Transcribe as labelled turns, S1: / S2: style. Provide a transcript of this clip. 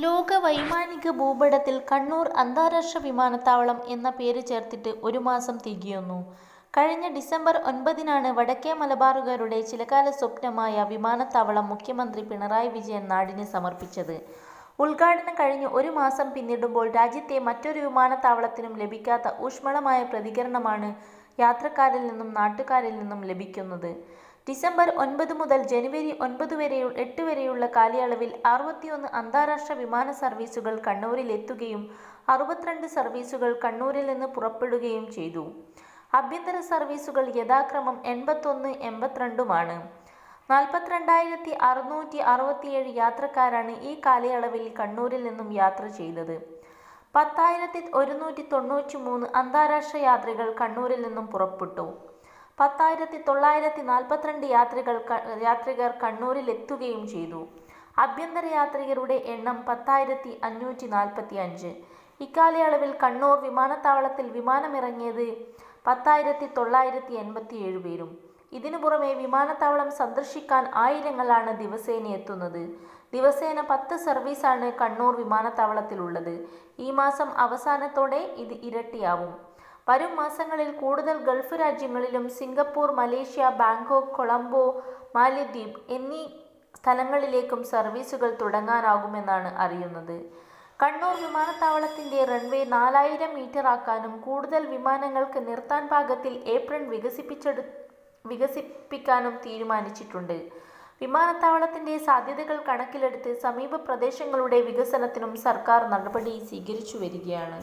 S1: ലോക വൈമാനിക ഭൂപടത്തിൽ കണ്ണൂർ അന്താരാഷ്ട്ര വിമാനത്താവളം എന്ന പേര് ചേർത്തിട്ട് ഒരു മാസം തികയുന്നു. കഴിഞ്ഞ ഡിസംബർ ഒൻപതിനാണ് വടക്കേ മലബാറുകാരുടെ ചിലകാല സ്വപ്നമായ വിമാനത്താവളം മുഖ്യമന്ത്രി പിണറായി വിജയൻ നാടിന് സമർപ്പിച്ചത്. ഉദ്ഘാടനം കഴിഞ്ഞ് ഒരു മാസം പിന്നിടുമ്പോൾ രാജ്യത്തെ മറ്റൊരു വിമാനത്താവളത്തിനും ലഭിക്കാത്ത ഊഷ്മളമായ പ്രതികരണമാണ് യാത്രക്കാരിൽ നിന്നും നാട്ടുകാരിൽ നിന്നും ലഭിക്കുന്നത്. ഡിസംബർ ഒൻപത് മുതൽ ജനുവരി ഒൻപത് എട്ട് വരെയുള്ള കാലയളവിൽ അറുപത്തിയൊന്ന് അന്താരാഷ്ട്ര വിമാന സർവീസുകൾ കണ്ണൂരിൽ എത്തുകയും അറുപത്തിരണ്ട് സർവീസുകൾ കണ്ണൂരിൽ നിന്ന് പുറപ്പെടുകയും ചെയ്തു. ആഭ്യന്തര സർവീസുകൾ യഥാക്രമം എൺപത്തൊന്ന് എൺപത്തിരണ്ടുമാണ്. നാൽപ്പത്തിരണ്ടായിരത്തി അറുന്നൂറ്റി അറുപത്തിയേഴ് യാത്രക്കാരാണ് ഈ കാലയളവിൽ കണ്ണൂരിൽ നിന്നും യാത്ര ചെയ്തത്. പത്തായിരത്തി ഒരുന്നൂറ്റി തൊണ്ണൂറ്റി മൂന്ന് അന്താരാഷ്ട്ര യാത്രികൾ കണ്ണൂരിൽ നിന്നും പുറപ്പെട്ടു. പത്തായിരത്തി തൊള്ളായിരത്തി നാൽപ്പത്തിരണ്ട് യാത്രികൾ യാത്രികർ കണ്ണൂരിൽ എത്തുകയും ചെയ്തു. ആഭ്യന്തര യാത്രികരുടെ എണ്ണം പത്തായിരത്തി അഞ്ഞൂറ്റി നാൽപ്പത്തി അഞ്ച് ഇക്കാലയളവിൽ കണ്ണൂർ വിമാനത്താവളത്തിൽ വിമാനമിറങ്ങിയത് പത്തായിരത്തി തൊള്ളായിരത്തി എൺപത്തി ഏഴ് പേരും. ഇതിനു പുറമെ വിമാനത്താവളം സന്ദർശിക്കാൻ ആയിരങ്ങളാണ് ദിവസേന എത്തുന്നത്. ദിവസേന പത്ത് സർവീസാണ് കണ്ണൂർ വിമാനത്താവളത്തിലുള്ളത്. ഈ മാസം അവസാനത്തോടെ ഇത് ഇരട്ടിയാവും. വരും മാസങ്ങളിൽ കൂടുതൽ ഗൾഫ് രാജ്യങ്ങളിലും സിംഗപ്പൂർ, മലേഷ്യ, ബാങ്കോക്ക്, കൊളംബോ, മാലിദ്വീപ് എന്നീ സ്ഥലങ്ങളിലേക്കും സർവീസുകൾ തുടങ്ങാനാകുമെന്നാണ് അറിയുന്നത്. കണ്ണൂർ വിമാനത്താവളത്തിന്റെ റൺവേ നാലായിരം മീറ്റർ ആക്കാനും കൂടുതൽ വിമാനങ്ങൾക്ക് നിർത്താൻ പാകത്തിൽ ഏപ്രൺ വികസിപ്പിക്കാനും തീരുമാനിച്ചിട്ടുണ്ട്. വിമാനത്താവളത്തിന്റെ സാധ്യതകൾ കണക്കിലെടുത്ത് സമീപ പ്രദേശങ്ങളുടെ വികസനത്തിനും സർക്കാർ നടപടി സ്വീകരിച്ചു വരികയാണ്.